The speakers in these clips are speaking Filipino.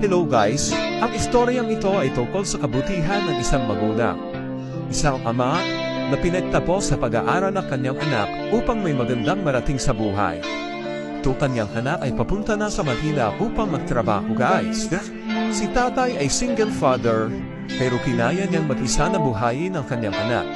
Hello guys! Ang istoryang ito ay tungkol sa kabutihan ng isang magulang. Isang ama na pinagtapos sa pag-aaral ng kanyang anak upang may magandang marating sa buhay. Ito kanyang anak ay papunta na sa Manila upang magtrabaho guys. Si tatay ay single father pero kinaya niyang mag-isa na buhayin ang kanyang anak.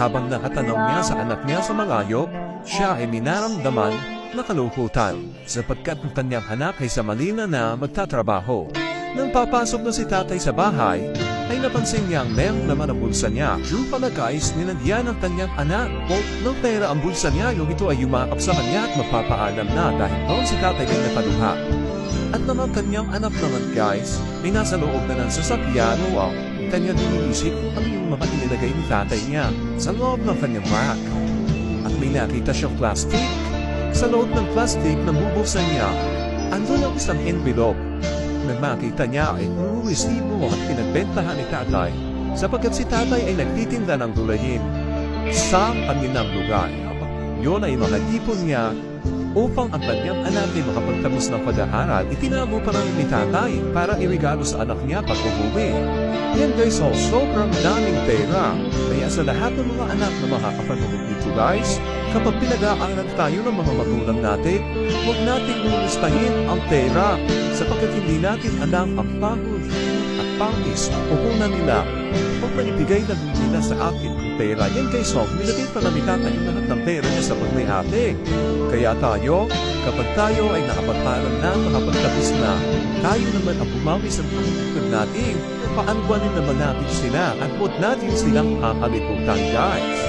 Habang nakatanong niya sa anak niya sa malayo, siya ay minaramdaman na kalungkutan sapagkat ang kanyang anak ay sa Manila na magtatrabaho. Nang papasok na si tatay sa bahay, ay napansin niyang meron naman ang bulsa niya. Yung pala guys, nilagyan ng kanyang anak o ng pera ang bulsa niya yung ito ay yumakap sa kanya at magpapaalam na dahil doon si tatay ay nakaluha. At naman kanyang anak naman guys, may nasa loob na ng sasakyan wow, kanyang iniisip ano yung mga inilagay ni tatay niya sa loob ng kanyang bag. At may nakita siyang plastic. Sa loob ng plastic na bubuksan niya, andun ang isang envelope. Nang makita niya ay resibo at pinagbentahan ni tatay sapagkat si tatay ay nagtitinda ng gulayin sa kanilang lugar. Yun ay mga tipon niya upang ang kanyang anak ay makapagtapos ng pag-aaral, itinamo pa rin ni tatay para irigalo sa anak niya pag umuwi. Yan guys, so sobrang daming pera. Kaya sa lahat ng mga anak na makakapanood dito guys, kapag pinag-aaral tayo ng mga magulang natin, huwag nating lulustahin ang pera sapagkat hindi natin alam ang pagod pangis o kunan nila o panibigay na din nila sa akin ang pera. Yan guys, so nilagay pa namin tatay yung lahat ng pera niya sa pagmayate. Kaya tayo, kapag tayo ay nakapagparal na, nakapagtapos na, tayo naman ang bumawi sa pagkakad natin. Paanwanin naman natin sila at huwag natin silang kakalimutan guys.